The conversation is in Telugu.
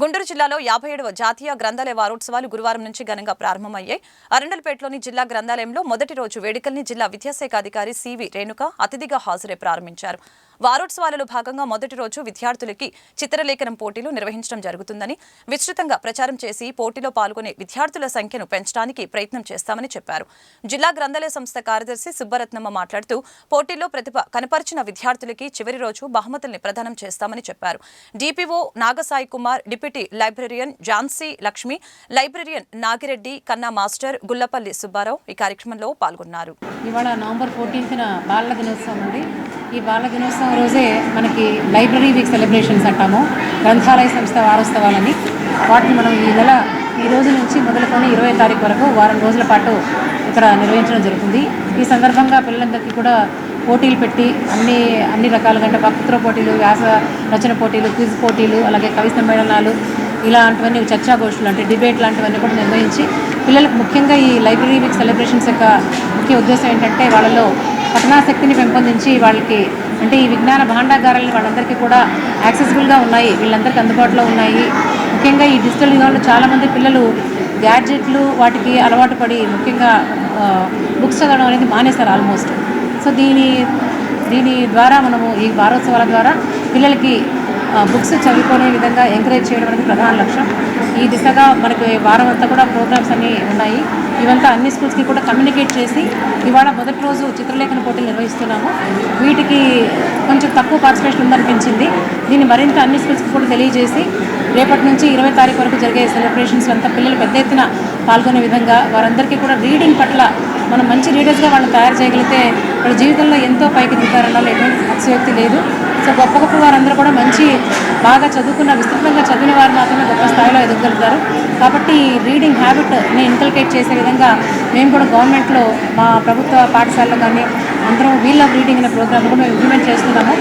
గుంటూరు జిల్లాలో యాభై ఏడవ జాతీయ గ్రంథాలయ వారోత్సవాలు గురువారం నుంచి ఘనంగా ప్రారంభమయ్యాయి. అరండల్పేటలోని జిల్లా గ్రంథాలయంలో మొదటి రోజు వేడుకల్ని జిల్లా విద్యాశాఖ అధికారి సివి రేణుక అతిథిగా హాజరై ప్రారంభించారు. వారోత్సవాలలో భాగంగా మొదటి రోజు విద్యార్థులకి చిత్రలేఖనం పోటీలు నిర్వహించడం జరుగుతుందని విస్తృతంగా ప్రచారం చేసి పోటీలో పాల్గొనే విద్యార్థుల సంఖ్యను పెంచడానికి ప్రయత్నం చేస్తామని చెప్పారు. జిల్లా గ్రంథాలయ సంస్థ కార్యదర్శి సుబ్బరత్నమ్మ మాట్లాడుతూ పోటీల్లో ప్రతిభ కనపరిచిన విద్యార్థులకి చివరి రోజు బహుమతుల్ని ప్రదానం చేస్తామని చెప్పారు. DPO Nagasai Kumar deputy librarian Jhansi Lakshmi librarian Nagireddy Kanna master Gullapalli Subbarao ఈ కార్యక్రమంలో పాల్గొన్నారు. ఇవాళ నవంబర్ ఫోర్టీన్త్న బాలల దినోత్సవం అండి. ఈ బాలల దినోత్సవం రోజే మనకి లైబ్రరీ వీక్ సెలబ్రేషన్స్ అంటాము. గ్రంథాలయ సంస్థ వారోత్సవాలని. వాటిని మనం ఈ నెల ఈ రోజు నుంచి మొదలుకొని ఇరవై తారీఖు వరకు వారం రోజుల పాటు అక్కడ నిర్వహించడం జరుగుతుంది. ఈ సందర్భంగా పిల్లలందరికీ కూడా పోటీలు పెట్టి అన్ని అన్ని రకాలుగా అంటే వక్తృత్వ పోటీలు వ్యాస రచన పోటీలు క్విజ్ పోటీలు అలాగే కవి సమ్మేళనాలు ఇలాంటివన్నీ చర్చాగోష్ఠులు అంటే డిబేట్ లాంటివన్నీ కూడా నిర్వహించి పిల్లలకు ముఖ్యంగా ఈ లైబ్రరీ వీక్ సెలబ్రేషన్స్ యొక్క ముఖ్య ఉద్దేశం ఏంటంటే వాళ్ళలో పఠనాశక్తిని పెంపొందించి వాళ్ళకి అంటే ఈ విజ్ఞాన భాండాగారాలు వాళ్ళందరికీ కూడా యాక్సెసిబుల్గా ఉన్నాయి. వీళ్ళందరికీ అందుబాటులో ఉన్నాయి. ముఖ్యంగా ఈ డిజిటల్ యుగంలో చాలామంది పిల్లలు గ్యాడ్జెట్లు వాటికి అలవాటు పడి ముఖ్యంగా బుక్స్ చదవడం అనేది మానేస్తారు ఆల్మోస్ట్. సో దీని దీని ద్వారా మనము ఈ వారోత్సవాల ద్వారా పిల్లలకి బుక్స్ చదువుకునే విధంగా ఎంకరేజ్ చేయడం అనేది ప్రధాన లక్ష్యం. ఈ దిశగా మనకి వారం అంతా కూడా ప్రోగ్రామ్స్ అన్నీ ఉన్నాయి. ఇవంతా అన్ని స్కూల్స్కి కూడా కమ్యూనికేట్ చేసి ఇవాళ మొదటి రోజు చిత్రలేఖన పోటీలు నిర్వహిస్తున్నాము. వీటికి కొంచెం తక్కువ పార్టిసిపేషన్ ఉందనిపించింది. దీన్ని మరింత అన్ని స్కూల్స్కి కూడా తెలియజేసి రేపటి నుంచి ఇరవై తారీఖు వరకు జరిగే సెలబ్రేషన్స్ అంతా పిల్లలు పెద్ద ఎత్తున పాల్గొనే విధంగా వారందరికీ కూడా రీడింగ్ పట్ల మనం మంచి లీడర్స్గా వాళ్ళని తయారు చేయగలిగితే వాళ్ళ జీవితంలో ఎంతో పైకి దిగుతారన్న ఎటువంటి అతిశయోక్తి లేదు. సో గొప్ప గొప్ప వారందరూ కూడా మంచి బాగా చదువుకున్న విస్తృతంగా చదివిన వారు మాత్రమే గొప్ప స్థాయిలో ఎదుగుతారు కాబట్టి రీడింగ్ హ్యాబిట్ని ఇన్కల్కేట్ చేసే విధంగా మేము కూడా గవర్నమెంట్లో మా ప్రభుత్వ పాఠశాలలో కానీ అందరం వీల్ ఆఫ్ రీడింగ్ అనే ప్రోగ్రామ్ కూడా మేము ఇంప్లిమెంట్ చేస్తున్నాము.